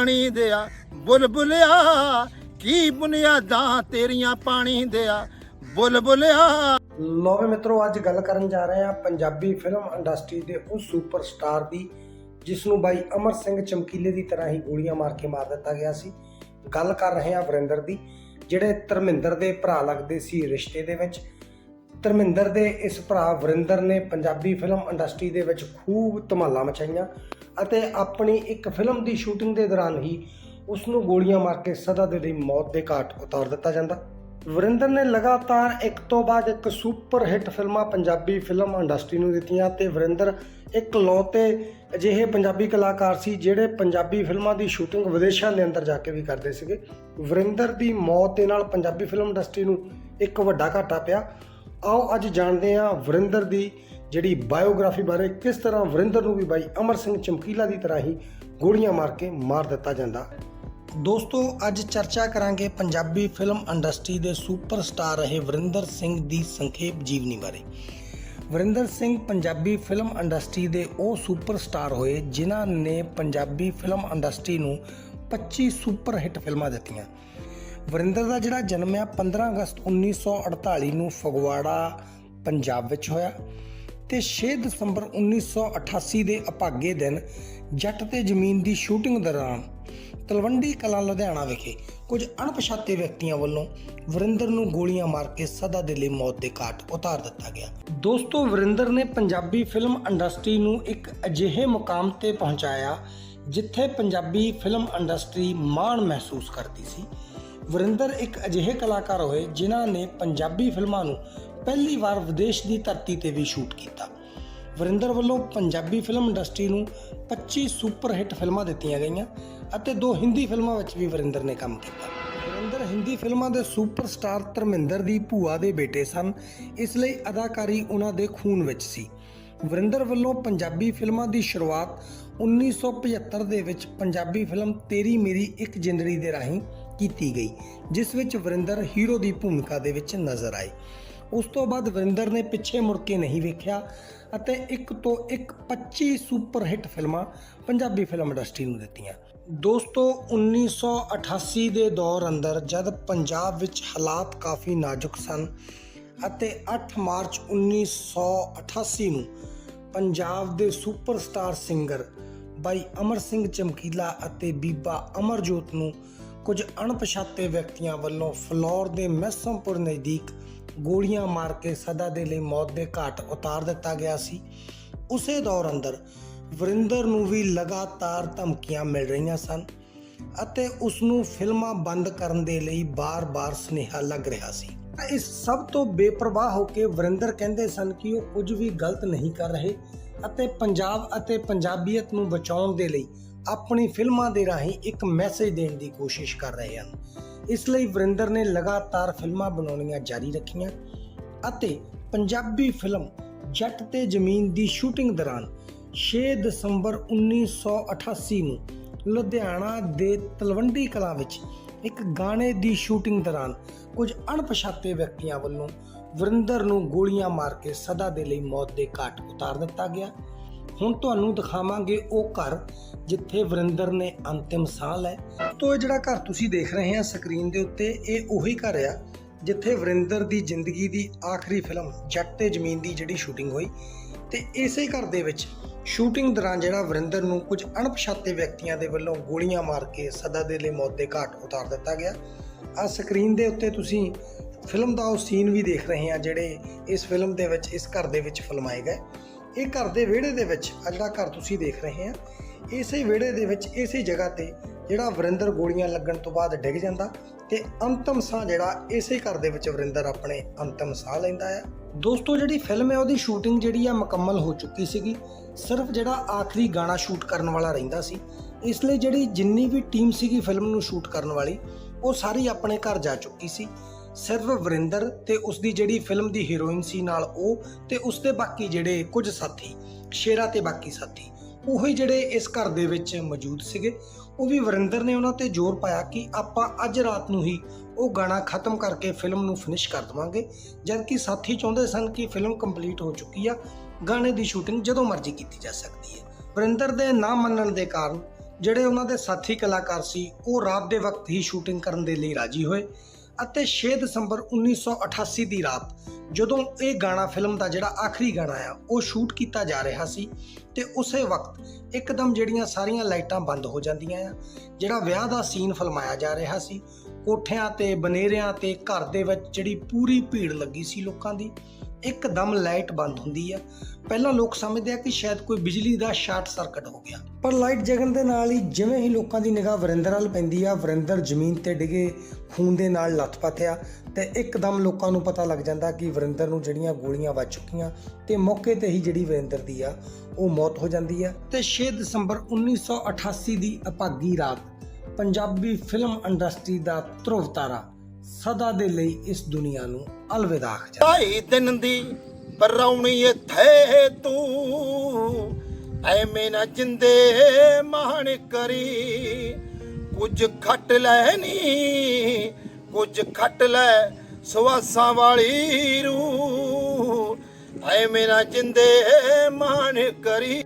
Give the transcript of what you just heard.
ਪਾਣੀ ਦਿਆ, ਬੁਲਬੁਲਿਆ, ਕੀ ਬੁਨਿਆਦਾਂ ਤੇਰੀਆਂ ਪਾਣੀ ਦਿਆ, ਬੁਲਬੁਲਿਆ। ਲੋ ਵੀ ਮਿੱਤਰੋ, ਅੱਜ ਗੱਲ ਕਰਨ ਜਾ ਰਹੇ ਹਾਂ ਪੰਜਾਬੀ ਫਿਲਮ ਇੰਡਸਟਰੀ ਦੇ ਉਸ ਸੁਪਰਸਟਾਰ ਦੀ ਜਿਸ ਨੂੰ ਬਾਈ ਅਮਰ ਸਿੰਘ ਚਮਕੀਲੇ ਦੀ ਤਰ੍ਹਾਂ ਹੀ ਗੋਲੀਆਂ ਮਾਰ ਕੇ ਮਾਰ ਦਿੱਤਾ ਗਿਆ ਸੀ। ਗੱਲ ਕਰ ਰਹੇ ਹਾਂ ਵਰਿੰਦਰ ਦੀ, ਜਿਹੜੇ ਧਰਮਿੰਦਰ ਦੇ ਭਰਾ ਲੱਗਦੇ ਸੀ ਰਿਸ਼ਤੇ ਦੇ ਵਿੱਚ। ਧਰਮਿੰਦਰ ਦੇ ਇਸ ਭਰਾ ਵਰਿੰਦਰ ਨੇ ਪੰਜਾਬੀ ਫਿਲਮ ਇੰਡਸਟਰੀ ਦੇ ਵਿੱਚ ਖੂਬ ਧਮਾਲਾਂ ਮਚਾਈਆਂ ਅਤੇ ਆਪਣੀ ਇੱਕ ਫਿਲਮ ਦੀ ਸ਼ੂਟਿੰਗ ਦੇ ਦੌਰਾਨ ਹੀ ਉਸ ਨੂੰ ਗੋਲੀਆਂ ਮਾਰ ਕੇ ਸਦਾ ਦੇ ਲਈ ਮੌਤ ਦੇ ਘਾਟ ਉਤਾਰ ਦਿੱਤਾ ਜਾਂਦਾ। ਵਰਿੰਦਰ ਨੇ ਲਗਾਤਾਰ ਇੱਕ ਤੋਂ ਬਾਅਦ ਇੱਕ ਸੁਪਰ ਹਿੱਟ ਫਿਲਮਾਂ ਪੰਜਾਬੀ ਫਿਲਮ ਇੰਡਸਟਰੀ ਨੂੰ ਦਿੱਤੀਆਂ ਤੇ ਵਰਿੰਦਰ ਇੱਕ ਲੌਤੇ ਅਜਿਹੇ ਪੰਜਾਬੀ ਕਲਾਕਾਰ ਸੀ ਜਿਹੜੇ ਪੰਜਾਬੀ ਫਿਲਮਾਂ ਦੀ ਸ਼ੂਟਿੰਗ ਵਿਦੇਸ਼ਾਂ ਦੇ ਅੰਦਰ ਜਾ ਕੇ ਵੀ ਕਰਦੇ ਸੀਗੇ। ਵਰਿੰਦਰ ਦੀ ਮੌਤ ਦੇ ਨਾਲ ਪੰਜਾਬੀ ਫਿਲਮ ਇੰਡਸਟਰੀ ਨੂੰ ਇੱਕ ਵੱਡਾ ਘਾਟਾ ਪਿਆ। ਆਓ ਅੱਜ ਜਾਣਦੇ ਹਾਂ ਵਰਿੰਦਰ ਦੀ ਜਿਹੜੀ ਬਾਇਓਗ੍ਰਾਫੀ ਬਾਰੇ ਕਿਸ ਤਰ੍ਹਾਂ ਵਰਿੰਦਰ ਨੂੰ ਵੀ ਬਾਈ ਅਮਰ ਸਿੰਘ ਚਮਕੀਲਾ ਦੀ ਤਰ੍ਹਾਂ ਹੀ ਗੋਲੀਆਂ ਮਾਰ ਕੇ ਮਾਰ ਦਿੱਤਾ ਜਾਂਦਾ। ਦੋਸਤੋ, ਅੱਜ ਚਰਚਾ ਕਰਾਂਗੇ ਪੰਜਾਬੀ ਫਿਲਮ ਇੰਡਸਟਰੀ ਦੇ ਸੁਪਰਸਟਾਰ ਰਹੇ ਵਰਿੰਦਰ ਸਿੰਘ ਦੀ ਸੰਖੇਪ ਜੀਵਨੀ ਬਾਰੇ। ਵਰਿੰਦਰ ਸਿੰਘ ਪੰਜਾਬੀ ਫਿਲਮ ਇੰਡਸਟਰੀ ਦੇ ਉਹ ਸੁਪਰਸਟਾਰ ਹੋਏ ਜਿਨ੍ਹਾਂ ਨੇ ਪੰਜਾਬੀ ਫਿਲਮ ਇੰਡਸਟਰੀ ਨੂੰ 25 ਸੁਪਰ ਹਿੱਟ ਫਿਲਮਾਂ ਦਿੱਤੀਆਂ। ਵਰਿੰਦਰ ਦਾ ਜਿਹੜਾ ਜਨਮ ਆ 15 ਅਗਸਤ 1948 ਨੂੰ ਫਗਵਾੜਾ, ਪੰਜਾਬ ਵਿੱਚ ਹੋਇਆ। ਤੇ 6 ਦਸੰਬਰ 1988 ਦੇ ਅਭਾਗੇ ਦਿਨ ਜੱਟ ਤੇ ਜ਼ਮੀਨ ਦੀ ਸ਼ੂਟਿੰਗ ਦੌਰਾਨ ਤਲਵੰਡੀ ਕਲਾਂ ਲੁਧਿਆਣਾ ਵਿਖੇ ਕੁਝ ਅਣਪਛਾਤੇ ਵਿਅਕਤੀਆਂ ਵੱਲੋਂ ਵਰਿੰਦਰ ਨੂੰ ਗੋਲੀਆਂ ਮਾਰ ਕੇ ਸਦਾ ਦੇ ਲਈ ਮੌਤ ਦੇ ਘਾਟ ਉਤਾਰ ਦਿੱਤਾ ਗਿਆ। ਦੋਸਤੋ, ਵਰਿੰਦਰ ਨੇ ਪੰਜਾਬੀ ਫਿਲਮ ਇੰਡਸਟਰੀ ਨੂੰ ਇੱਕ ਅਜਿਹੇ ਮੁਕਾਮ ਤੇ ਪਹੁੰਚਾਇਆ ਜਿੱਥੇ ਪੰਜਾਬੀ ਫਿਲਮ ਇੰਡਸਟਰੀ ਮਾਣ ਮਹਿਸੂਸ ਕਰਦੀ ਸੀ। ਵਰਿੰਦਰ ਇੱਕ ਅਜਿਹੇ ਕਲਾਕਾਰ ਹੋਏ ਜਿਨ੍ਹਾਂ ਨੇ ਪੰਜਾਬੀ ਫਿਲਮਾਂ ਨੂੰ ਪਹਿਲੀ ਵਾਰ ਵਿਦੇਸ਼ ਦੀ ਧਰਤੀ ਤੇ ਵੀ ਸ਼ੂਟ ਕੀਤਾ। ਵਰਿੰਦਰ ਵੱਲੋਂ ਪੰਜਾਬੀ ਫਿਲਮ ਇੰਡਸਟਰੀ ਨੂੰ 25 ਸੁਪਰ ਹਿੱਟ ਫਿਲਮਾਂ ਦਿੱਤੀਆਂ ਗਈਆਂ ਅਤੇ ਦੋ ਹਿੰਦੀ ਫਿਲਮਾਂ ਵਿੱਚ ਵੀ ਵਰਿੰਦਰ ਨੇ ਕੰਮ ਕੀਤਾ। ਵਰਿੰਦਰ ਹਿੰਦੀ ਫਿਲਮਾਂ ਦੇ ਸੁਪਰਸਟਾਰ ਧਰਮਿੰਦਰ ਦੀ ਭੂਆ ਦੇ ਬੇਟੇ ਸਨ। ਇਸ ਲਈ ਅਦਾਕਾਰੀ ਉਹਨਾਂ ਦੇ ਖੂਨ ਵਿੱਚ ਸੀ। ਵਰਿੰਦਰ ਵੱਲੋਂ ਪੰਜਾਬੀ ਫਿਲਮਾਂ ਦੀ ਸ਼ੁਰੂਆਤ 1975 ਦੇ ਵਿੱਚ ਪੰਜਾਬੀ ਫਿਲਮ ਤੇਰੀ ਮੇਰੀ ਇੱਕ ਜਿੰਦੜੀ ਦੇ ਰਾਹੀਂ ਕੀਤੀ ਗਈ, ਜਿਸ ਵਿੱਚ ਵਰਿੰਦਰ ਹੀਰੋ ਦੀ ਭੂਮਿਕਾ ਦੇ ਵਿੱਚ ਨਜ਼ਰ ਆਏ। ਉਸ ਤੋਂ ਬਾਅਦ ਵਰਿੰਦਰ ਨੇ ਪਿੱਛੇ ਮੁੜ ਕੇ ਨਹੀਂ ਵੇਖਿਆ ਅਤੇ ਇੱਕ ਤੋਂ ਇੱਕ 25 ਸੁਪਰ ਹਿੱਟ ਫਿਲਮਾਂ ਪੰਜਾਬੀ ਫਿਲਮ ਇੰਡਸਟਰੀ ਨੂੰ ਦਿੱਤੀਆਂ। ਦੋਸਤੋ 1988 ਦੇ ਦੌਰ ਅੰਦਰ ਜਦ ਪੰਜਾਬ ਵਿੱਚ ਹਾਲਾਤ ਕਾਫੀ ਨਾਜ਼ੁਕ ਸਨ ਅਤੇ 8 ਮਾਰਚ 1988 ਨੂੰ ਪੰਜਾਬ ਦੇ ਸੁਪਰਸਟਾਰ ਸਿੰਗਰ ਬਾਈ ਅਮਰ ਸਿੰਘ ਚਮਕੀਲਾ ਅਤੇ ਬੀਬਾ ਅਮਰਜੋਤ ਨੂੰ ਕੁਝ ਅਣਪਛਾਤੇ ਵਿਅਕਤੀਆਂ ਵੱਲੋਂ ਫਲੋਰ ਦੇ ਮੈਸਮਪੁਰ ਨਜ਼ਦੀਕ ਗੋਲੀਆਂ ਮਾਰ ਕੇ ਸਦਾ ਦੇ ਲਈ ਮੌਤ ਦੇ ਘਾਟ ਉਤਾਰ ਦਿੱਤਾ ਗਿਆ ਸੀ। ਉਸੇ ਦੌਰ ਅੰਦਰ ਵਰਿੰਦਰ ਨੂੰ ਵੀ ਲਗਾਤਾਰ ਧਮਕੀਆਂ ਮਿਲ ਰਹੀਆਂ ਸਨ ਅਤੇ ਉਸ ਨੂੰ ਫਿਲਮਾਂ ਬੰਦ ਕਰਨ ਦੇ ਲਈ ਬਾਰ-ਬਾਰ ਸੁਨੇਹਾ ਲੱਗ ਰਿਹਾ ਸੀ। ਇਸ ਸਭ ਤੋਂ ਬੇਪਰਵਾਹ ਹੋ ਕੇ ਵਰਿੰਦਰ ਕਹਿੰਦੇ ਸਨ ਕਿ ਉਹ ਕੁਝ ਵੀ ਗਲਤ ਨਹੀਂ ਕਰ ਰਹੇ ਅਤੇ ਪੰਜਾਬ ਅਤੇ ਪੰਜਾਬੀਅਤ ਨੂੰ ਬਚਾਉਣ ਦੇ ਲਈ ਆਪਣੀ ਫਿਲਮਾਂ ਦੇ ਰਾਹੀਂ ਇੱਕ ਮੈਸੇਜ ਦੇਣ ਦੀ ਕੋਸ਼ਿਸ਼ ਕਰ ਰਹੇ ਹਨ। ਇਸ ਲਈ ਵਰਿੰਦਰ ਨੇ ਲਗਾਤਾਰ ਫਿਲਮਾਂ ਬਣਾਉਣੀਆਂ ਜਾਰੀ ਰੱਖੀਆਂ ਅਤੇ ਪੰਜਾਬੀ ਫਿਲਮ ਜੱਟ ਤੇ ਜ਼ਮੀਨ ਦੀ ਸ਼ੂਟਿੰਗ ਦੌਰਾਨ 6 ਦਸੰਬਰ 1988 ਨੂੰ ਲੁਧਿਆਣਾ ਦੇ ਤਲਵੰਡੀ ਕਲਾਂ ਵਿੱਚ ਇੱਕ ਗਾਣੇ ਦੀ ਸ਼ੂਟਿੰਗ ਦੌਰਾਨ ਕੁਝ ਅਣਪਛਾਤੇ ਵਿਅਕਤੀਆਂ ਵੱਲੋਂ ਵਰਿੰਦਰ ਨੂੰ ਗੋਲੀਆਂ ਮਾਰ ਕੇ ਸਦਾ ਦੇ ਲਈ ਮੌਤ ਦੇ ਘਾਟ ਉਤਾਰ ਦਿੱਤਾ ਗਿਆ। ਹੁਣ ਤੁਹਾਨੂੰ ਦਿਖਾਵਾਂਗੇ ਉਹ ਘਰ ਜਿੱਥੇ ਵਰਿੰਦਰ ਨੇ ਅੰਤਿਮ ਸਾਹ ਲੈ ਤੋਂ ਇਹ ਜਿਹੜਾ ਘਰ ਤੁਸੀਂ ਦੇਖ ਰਹੇ ਆ ਸਕਰੀਨ ਦੇ ਉੱਤੇ, ਇਹ ਉਹੀ ਘਰ ਆ ਜਿੱਥੇ ਵਰਿੰਦਰ ਦੀ ਜ਼ਿੰਦਗੀ ਦੀ ਆਖਰੀ ਫਿਲਮ ਜੱਟ ਤੇ ਜ਼ਮੀਨ ਦੀ ਜਿਹੜੀ ਸ਼ੂਟਿੰਗ ਹੋਈ। ਤੇ ਇਸੇ ਘਰ ਦੇ ਵਿੱਚ ਸ਼ੂਟਿੰਗ ਦੌਰਾਨ ਜਿਹੜਾ ਵਰਿੰਦਰ ਨੂੰ ਕੁਝ ਅਣਪਛਾਤੇ ਵਿਅਕਤੀਆਂ ਦੇ ਵੱਲੋਂ ਗੋਲੀਆਂ ਮਾਰ ਕੇ ਸਦਾ ਦੇ ਲਈ ਮੌਤ ਦੇ ਘਾਟ ਉਤਾਰ ਦਿੱਤਾ ਗਿਆ। ਆ ਸਕਰੀਨ ਦੇ ਉੱਤੇ ਤੁਸੀਂ ਫਿਲਮ ਦਾ ਉਹ ਸੀਨ ਵੀ ਦੇਖ ਰਹੇ ਆ ਜਿਹੜੇ ਇਸ ਫਿਲਮ ਦੇ ਵਿੱਚ, ਇਸ ਘਰ ਦੇ ਵਿੱਚ ਫਿਲਮਾਏ ਗਏ। ਇਹ ਘਰ ਦੇ ਵਿਹੜੇ ਦੇ ਵਿੱਚ ਅਗਲਾ ਘਰ ਤੁਸੀਂ ਦੇਖ ਰਹੇ ਆ। ਇਸੇ ਵਿਹੜੇ ਦੇ ਵਿੱਚ, ਇਸੇ ਜਗ੍ਹਾ ਤੇ ਜਿਹੜਾ ਵਰਿੰਦਰ ਗੋਲੀਆਂ ਲੱਗਣ ਤੋਂ ਬਾਅਦ ਡਿੱਗ ਜਾਂਦਾ ਤੇ ਅੰਤਮ ਸਾਹ ਜਿਹੜਾ ਇਸੇ ਘਰ ਦੇ ਵਿੱਚ ਵਰਿੰਦਰ ਆਪਣੇ ਅੰਤਮ ਸਾਹ ਲੈਂਦਾ ਆ। ਦੋਸਤੋ, ਜਿਹੜੀ ਫਿਲਮ ਹੈ ਉਹਦੀ ਸ਼ੂਟਿੰਗ ਜਿਹੜੀ ਆ ਮੁਕੰਮਲ ਹੋ ਚੁੱਕੀ ਸੀਗੀ। ਸਿਰਫ ਜਿਹੜਾ ਆਖਰੀ ਗਾਣਾ ਸ਼ੂਟ ਕਰਨ ਵਾਲਾ ਰਹਿੰਦਾ ਸੀ। ਇਸ ਲਈ ਜਿਹੜੀ ਜਿੰਨੀ ਵੀ ਟੀਮ ਸੀਗੀ ਫਿਲਮ ਨੂੰ ਸ਼ੂਟ ਕਰਨ ਵਾਲੀ, ਉਹ ਸਾਰੀ ਆਪਣੇ ਘਰ ਜਾ ਚੁੱਕੀ ਸੀ। ਸਿਰਫ ਵਰਿੰਦਰ ਤੇ ਉਸ ਦੀ ਜਿਹੜੀ ਫਿਲਮ ਦੀ ਹੀਰੋਇਨ ਸੀ ਨਾਲ ਉਹ ਤੇ ਉਸ ਦੇ ਬਾਕੀ ਜਿਹੜੇ ਕੁਝ ਸਾਥੀ, ਸ਼ੇਰਾ ਤੇ ਬਾਕੀ ਸਾਥੀ, ਉਹੀ ਜਿਹੜੇ ਇਸ ਘਰ ਦੇ ਵਿੱਚ ਮੌਜੂਦ ਸੀਗੇ, ਉਹ ਵੀ ਵਰਿੰਦਰ ਨੇ ਉਹਨਾਂ ਤੇ ਜ਼ੋਰ ਪਾਇਆ ਕਿ ਆਪਾਂ ਅੱਜ ਰਾਤ ਨੂੰ ਹੀ ਉਹ ਗਾਣਾ ਖਤਮ ਕਰਕੇ ਫਿਲਮ ਨੂੰ ਫਿਨਿਸ਼ ਕਰ ਦਵਾਂਗੇ ਜਦ ਕਿ ਸਾਥੀ ਚਾਹੁੰਦੇ ਸਨ ਕਿ ਫਿਲਮ ਕੰਪਲੀਟ ਹੋ ਚੁੱਕੀ ਆ, ਗਾਣੇ ਦੀ ਸ਼ੂਟਿੰਗ ਜਦੋਂ ਮਰਜ਼ੀ ਕੀਤੀ ਜਾ ਸਕਦੀ ਹੈ। ਵਰਿੰਦਰ ਦੇ ਨਾ ਮੰਨਣ ਦੇ ਕਾਰਨ ਜਿਹੜੇ ਉਹਨਾਂ ਦੇ ਸਾਥੀ ਕਲਾਕਾਰ ਸੀ, ਉਹ ਰਾਤ ਦੇ ਵਕਤ ਹੀ ਸ਼ੂਟਿੰਗ ਕਰਨ ਦੇ ਲਈ ਰਾਜੀ ਹੋਏ। ਅਤੇ 6 ਦਸੰਬਰ 1988 ਦੀ ਰਾਤ, ਜਦੋਂ ਇਹ ਗਾਣਾ ਫਿਲਮ ਦਾ ਜਿਹੜਾ ਆਖਰੀ ਗਾਣਾ ਆ, ਉਹ ਸ਼ੂਟ ਕੀਤਾ ਜਾ ਰਿਹਾ ਸੀ ਤੇ ਉਸੇ ਵਕਤ ਇੱਕਦਮ ਜਿਹੜੀਆਂ ਸਾਰੀਆਂ ਲਾਈਟਾਂ ਬੰਦ ਹੋ ਜਾਂਦੀਆਂ ਆ, ਜਿਹੜਾ ਵਿਆਹ ਦਾ ਸੀਨ ਫਿਲਮਾਇਆ ਜਾ ਰਿਹਾ ਸੀ, ਕੋਠਿਆਂ ਤੇ ਬਨੇਰਿਆਂ ਤੇ ਘਰ ਦੇ ਵਿੱਚ ਜਿਹੜੀ ਪੂਰੀ ਭੀੜ ਲੱਗੀ ਸੀ ਲੋਕਾਂ ਦੀ ਇੱਕਦਮ ਲਾਈਟ ਬੰਦ ਹੁੰਦੀ ਆ। ਪਹਿਲਾਂ ਲੋਕ ਸਮਝਦੇ ਆ ਕਿ ਸ਼ਾਇਦ ਕੋਈ ਬਿਜਲੀ ਦਾ ਸ਼ਾਰਟ ਸਰਕਟ ਹੋ ਗਿਆ। ਪਰ ਲਾਈਟ ਜਗਣ ਦੇ ਨਾਲ ਹੀ ਜਿਵੇਂ ਹੀ ਲੋਕਾਂ ਦੀ ਨਿਗਾਹ ਵਰਿੰਦਰ ਵੱਲ ਪੈਂਦੀ ਆ, ਵਰਿੰਦਰ ਜ਼ਮੀਨ ਤੇ ਡਿੱਗੇ, ਖੂਨ ਦੇ ਨਾਲ ਲੱਥਪੱਥ ਆ ਤੇ ਇੱਕਦਮ ਲੋਕਾਂ ਨੂੰ ਪਤਾ ਲੱਗ ਜਾਂਦਾ ਕਿ ਵਰਿੰਦਰ ਨੂੰ ਜਿਹੜੀਆਂ ਗੋਲੀਆਂ ਵੱਜ ਚੁੱਕੀਆਂ ਤੇ ਮੌਕੇ ਤੇ ਹੀ ਜਿਹੜੀ ਵਰਿੰਦਰ ਦੀ ਆ, ਉਹ ਮੌਤ ਹੋ ਜਾਂਦੀ ਆ। ਤੇ 6 ਦਸੰਬਰ 1988 ਦੀ ਅਪਾਗੀ ਰਾਤ ਪੰਜਾਬੀ ਫਿਲਮ ਇੰਡਸਟਰੀ ਦਾ ਧਰੁਵ ਤਾਰਾ ਸਦਾ ਦੇ ਲਈ ਇਸ ਦੁਨੀਆ ਨੂੰ ਅਲਵਿਦਾ ਆਖ ਜਾਂਦਾ ਢਾਈ ਦਿਨ ਦੀ ਪਰੌਣੀ ਇੱਥੇ ਤੂੰ। ਐਵੇਂ ਨਾ ਜਿੰਦੇ ਮਾਣ ਕਰੀ। ਕੁਝ ਖੱਟ ਲੈ ਨੀ, ਕੁਝ ਖੱਟ ਲੈ ਸਵਾਸਾਂ ਵਾਲੀ ਰੂ ਐਵੇਂ ਨਾ ਜਿੰਦੇ ਮਾਣ ਕਰੀ।